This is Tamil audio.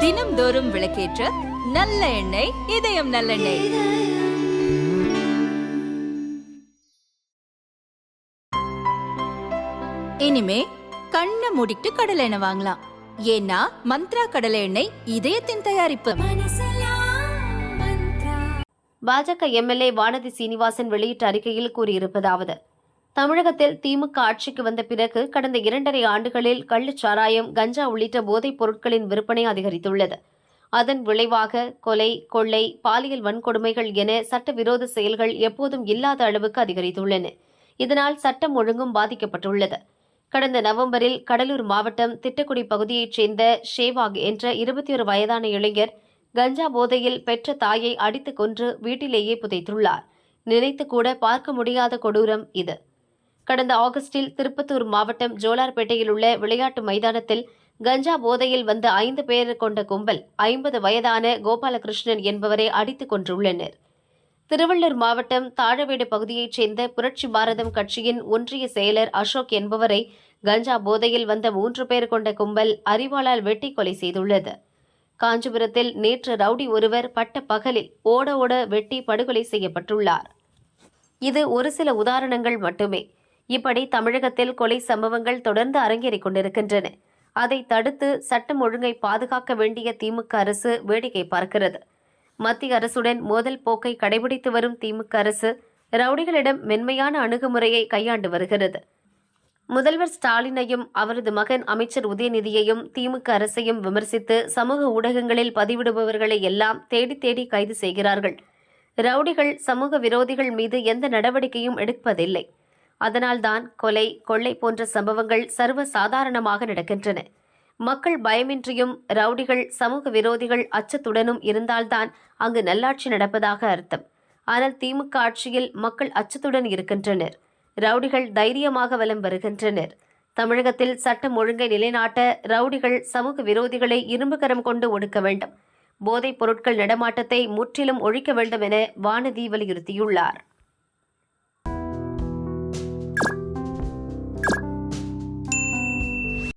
தினம்தோறும் விளக்கேற்ற நல்ல எண்ணெய் இதயம் நல்லெண்ணெய் இனிமே கண்ணை மூடிட்டு கடலை எண்ணெய் வாங்கலாம். ஏன்னா மந்த்ரா கடலை எண்ணெய் இதயத்தின் தயாரிப்பு. பாஜக எம்எல்ஏ வானதி சீனிவாசன் வெளியிட்ட அறிக்கையில் கூறியிருப்பதாவது தமிழகத்தில் திமுக ஆட்சிக்கு வந்த பிறகு கடந்த இரண்டரை ஆண்டுகளில் கள்ளுச்சாராயம் கஞ்சா உள்ளிட்ட போதைப் பொருட்களின் விற்பனை அதிகரித்துள்ளது. அதன் விளைவாக கொலை கொள்ளை பாலியல் வன்கொடுமைகள் என சட்டவிரோத செயல்கள் எப்போதும் இல்லாத அளவுக்கு அதிகரித்துள்ளன. இதனால் சட்டம் ஒழுங்கும் பாதிக்கப்பட்டுள்ளது. கடந்த நவம்பரில் கடலூர் மாவட்டம் திட்டக்குடி பகுதியைச் சேர்ந்த ஷேவாக் என்ற இருபத்தி ஒரு வயதான இளைஞர் கஞ்சா போதையில் பெற்ற தாயை அடித்துக் கொன்று வீட்டிலேயே புதைத்துள்ளார். நினைத்து கூட பார்க்க முடியாத கொடூரம் இது. கடந்த ஆகஸ்டில் திருப்பத்தூர் மாவட்டம் ஜோலார்பேட்டையில் உள்ள விளையாட்டு மைதானத்தில் கஞ்சா போதையில் வந்த ஐந்து பேர் கொண்ட கும்பல் ஐம்பது வயதான கோபாலகிருஷ்ணன் என்பவரை அடித்துக் கொன்றுள்ளனர். திருவள்ளூர் மாவட்டம் தாழவேடு பகுதியைச் சேர்ந்த புரட்சி பாரதம் கட்சியின் ஒன்றிய செயலர் அசோக் என்பவரை கஞ்சா போதையில் வந்த மூன்று பேர் கொண்ட கும்பல் அறிவாளால் வெட்டி கொலை செய்துள்ளது. காஞ்சிபுரத்தில் நேற்று ரவுடி ஒருவர் பட்ட பகலில் ஓட ஓட வெட்டி படுகொலை செய்யப்பட்டுள்ளார். இது ஒரு சில உதாரணங்கள் மட்டுமே. இப்படி தமிழகத்தில் கொலை சம்பவங்கள் தொடர்ந்து அரங்கேறிக் கொண்டிருக்கின்றன. அதை தடுத்து சட்டம் ஒழுங்கை பாதுகாக்க வேண்டிய திமுக அரசு வேடிக்கை பார்க்கிறது. மத்திய அரசுடன் மோதல் போக்கை கடைபிடித்து வரும் திமுக அரசு ரவுடிகளிடம் மென்மையான அணுகுமுறையை கையாண்டு வருகிறது. முதல்வர் ஸ்டாலினையும் அவரது மகன் அமைச்சர் உதயநிதியையும் திமுக அரசையும் விமர்சித்து சமூக ஊடகங்களில் பதிவிடுபவர்களை எல்லாம் தேடி தேடி கைது செய்கிறார்கள். ரவுடிகள் சமூக விரோதிகள் மீது எந்த நடவடிக்கையும் எடுப்பதில்லை. அதனால்தான் கொலை கொள்ளை போன்ற சம்பவங்கள் சர்வ சாதாரணமாக நடக்கின்றன. மக்கள் பயமின்றியும் ரவுடிகள் சமூக விரோதிகள் அச்சத்துடனும் இருந்தால்தான் அங்கு நல்லாட்சி நடப்பதாக அர்த்தம். ஆனால் திமுக ஆட்சியில் மக்கள் அச்சத்துடன் இருக்கின்றனர். ரவுடிகள் தைரியமாக வலம் வருகின்றனர். தமிழகத்தில் சட்டம் ஒழுங்கை நிலைநாட்ட ரவுடிகள் சமூக விரோதிகளை இரும்புகரம் கொண்டு ஒடுக்க வேண்டும். போதைப் பொருட்கள் நடமாட்டத்தை முற்றிலும் ஒழிக்க வேண்டும் என வானதி வலியுறுத்தியுள்ளார்.